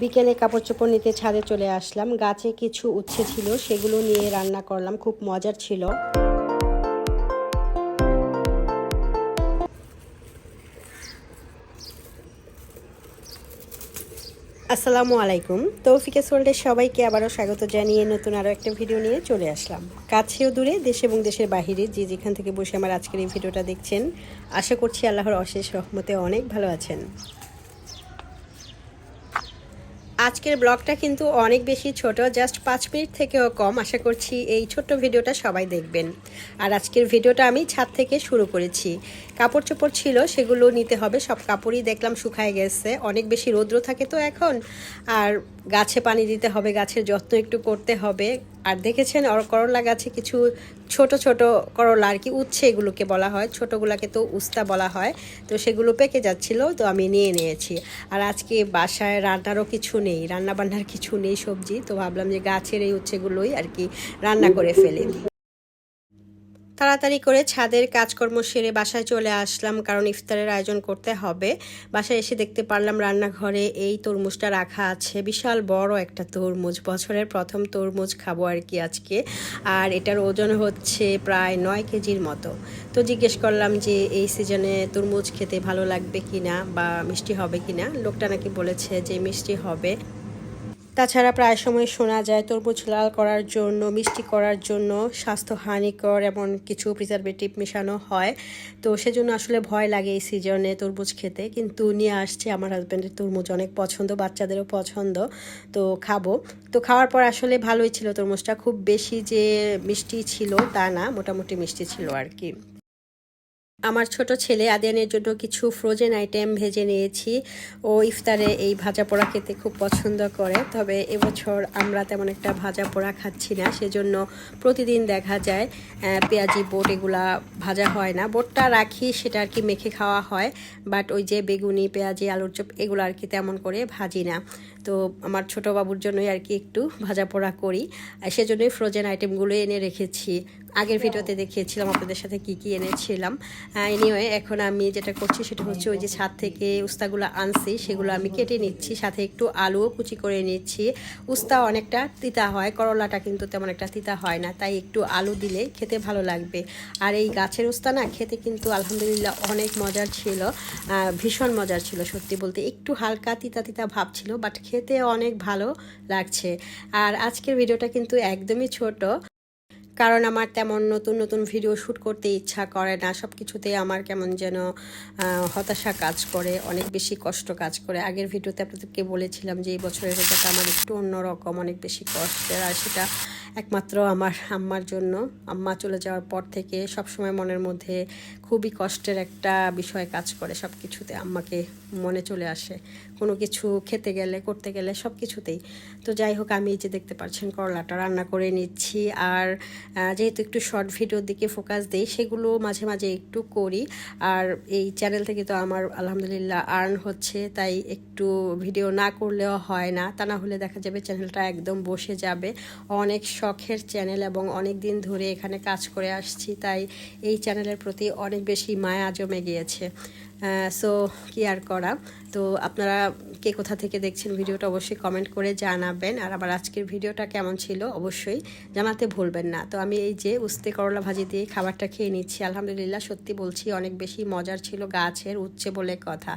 বিকেলে কাপড় চোপড় নিতে ছাদে চলে আসলাম। গাছে কিছু উচ্ছে ছিল, সেগুলো নিয়ে রান্না করলাম। খুব মজার ছিল। আসসালামু আলাইকুম। তৌফিকে সোল্ডের সবাইকে আবারও স্বাগত জানিয়ে নতুন আরও একটা ভিডিও নিয়ে চলে আসলাম। কাছেও দূরে, দেশ এবং দেশের বাহিরে যে যেখান থেকে বসে আমার আজকের এই ভিডিওটা দেখছেন, আশা করছি আল্লাহর অশেষ রহমতে অনেক ভালো আছেন। আজকের ব্লগটা কিন্তু অনেক বেশি ছোট জাস্ট পাঁচ মিনিট থেকেও কম। আশা করছি এই ছোট্ট ভিডিওটা সবাই দেখবেন। আর আজকের ভিডিওটা আমি ছাদ থেকে শুরু করেছি। কাপড় চোপড় ছিল, সেগুলো নিতে হবে। সব কাপড়ই দেখলাম শুকায় গেছে। অনেক বেশি রৌদ্র থাকে তো এখন। আর গাছে পানি দিতে হবে, গাছের যত্ন একটু করতে হবে। আর দেখেছেন আর করলা গাছে কিছু ছোট ছোট করলা, আর কি উচ্ছে এগুলোকে বলা হয়। ছোটোগুলাকে তো উস্তা বলা হয়। তো সেগুলো পেকে যাচ্ছিল, তো আমি নিয়ে নিয়েছি। আর আজকে বাসায় রান্নারও কিছু নেই, রান্নাবান্নার কিছু নেই সবজি। তো ভাবলাম যে গাছের এই উচ্ছেগুলোই আর কি রান্না করে ফেলি। তাড়াতাড়ি করে ছাদের কাজকর্ম সেরে বাসায় চলে আসলাম, কারণ ইফতারের আয়োজন করতে হবে। বাসায় এসে দেখতে পারলাম রান্নাঘরে এই তরমুজটা রাখা আছে। বিশাল বড় একটা তরমুজ, বছরের প্রথম তরমুজ খাব আর কি আজকে। আর এটার ওজন হচ্ছে প্রায় নয় কেজির মতো। তো জিজ্ঞেস করলাম যে, এই সিজনে তরমুজ খেতে ভালো লাগবে কিনা বা মিষ্টি হবে কিনা? লোকটা নাকি বলেছে যে, মিষ্টি হবে। তাছাড়া প্রায় সময় শোনা যায় তরমুজ লাল করার জন্য, মিষ্টি করার জন্য স্বাস্থ্য হানিকর এমন কিছু প্রিজারভেটিভ মেশানো হয়। তো সেজন্য আসলে ভয় লাগে এই সিজনে তরমুজ খেতে। কিন্তু নিয়ে আসছে আমার হাজব্যান্ডের তরমুজ। অনেক পছন্দ, বাচ্চাদেরও পছন্দ। তো খাব। তো খাওয়ার পর আসলে ভালোই ছিল তরমুজটা। খুব বেশি যে মিষ্টি ছিল তা না, মোটামুটি মিষ্টি ছিল আর কি। আমার ছোট ছেলে আদিয়ানের জন্য কিছু ফ্রোজেন আইটেম ভেজে নিয়েছি। ও ইফতারে এই ভাজা পোড়া খেতে খুব পছন্দ করে, তবে এবছর আমরা তেমন একটা ভাজা পোড়া খাচ্ছি না, সেজন্য প্রতিদিন দেখা যায় পেঁয়াজি, বোট এগুলা ভাজা হয় না। বোটটা রাখি, সেটা আর কি মেখে খাওয়া হয় বাট ওই যে বেগুনি, পেঁয়াজি, আলুর চপ এগুলো আর কি তেমন করে ভাজি না। তো আমার ছোট বাবুর জন্যই আর কি একটু ভাজা পোড়া করি সেজন্যই ফ্রোজেন আইটেমগুলো এনে রেখেছি। আগের ভিডিওতে দেখিয়েছিলাম আপনাদের সাথে কি কি এনেছিলাম। এনিওয়ে এখন আমি যেটা করছি সেটা হচ্ছে ওই যে ছাদ থেকে উস্তাগুলো আনছি, সেগুলো আমি কেটে নিচ্ছি, সাথে একটু আলুও কুচি করে নিচ্ছি। উস্তা অনেকটা তিতা হয়, করলাটা কিন্তু তেমন একটা তিতা হয় না, তাই একটু আলু দিলে খেতে ভালো লাগবে। আর এই গাছের উস্তা না, খেতে কিন্তু আলহামদুলিল্লাহ অনেক মজার ছিল ভীষণ মজার ছিল সত্যি বলতে। একটু হালকা তিতা তিতা ভাব ছিল বাট খেতে অনেক ভালো লাগছে। আর আজকের ভিডিওটা কিন্তু একদমই ছোট কারণ আমার তেমন নতুন নতুন ভিডিও শ্যুট করতে ইচ্ছা করে না। সব কিছুতেই আমার কেমন যেন হতাশা কাজ করে, অনেক বেশি কষ্ট কাজ করে। আগের ভিডিওতে আপনাদেরকে বলেছিলাম যে, এই বছরের রোজাটা আমার একটু অন্যরকম, অনেক বেশি কষ্টের। আর সেটা একমাত্র আমার আম্মার জন্য। আম্মা চলে যাওয়ার পর থেকে সবসময় মনের মধ্যে খুবই কষ্টের একটা বিষয় কাজ করে সব কিছুতে আম্মাকে মনে চলে আসে। কোনো কিছু খেতে গেলে, করতে গেলে সব কিছুতেই তো যাই হোক, আমি এই যে দেখতে পাচ্ছেন করলাটা রান্না করে নিচ্ছি। আর যেহেতু একটু শর্ট ভিডিওর দিকে ফোকাস দিই, সেগুলো মাঝে মাঝে একটু করি। আর এই চ্যানেল থেকে তো আমার আলহামদুলিল্লাহ আর্ন হচ্ছে, তাই একটু ভিডিও না করলেও হয় না। তা না হলে দেখা যাবে চ্যানেলটা একদম বসে যাবে। অনেক শখের চ্যানেল এবং অনেক দিন ধরে এখানে কাজ করে আসছি, তাই এই চ্যানেলের প্রতি অনেক বেশি মায়া জমে গিয়েছে সো কি আর করা? তো আপনারা কে কোথা থেকে দেখছেন ভিডিওটা অবশ্যই কমেন্ট করে জানাবেন। আর আবার আজকের ভিডিওটা কেমন ছিল অবশ্যই জানাতে ভুলবেন না। তো আমি এই যে উস্তে করলা ভাজি দিয়ে খাবারটা খেয়ে নিচ্ছি, আলহামদুলিল্লাহ সত্যি বলছি অনেক বেশি মজার ছিল গাছের উচ্ছে বলে কথা।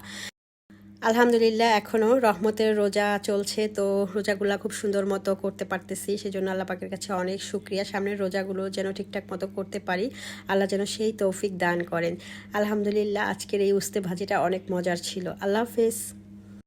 আলহামদুলিল্লাহ এখনও রহমতের রোজা চলছে। তো রোজাগুলো খুব সুন্দর মতো করতে পারতেছি। সেজন্য আল্লাহ পাকের কাছে অনেক সুক্রিয়া সামনের রোজাগুলো যেন ঠিকঠাক মতো করতে পারি। আল্লাহ যেন সেই তৌফিক দান করেন। আলহামদুলিল্লাহ, আজকের এই উস্তে ভাজিটা অনেক মজার ছিল। আল্লাহ হাফেজ।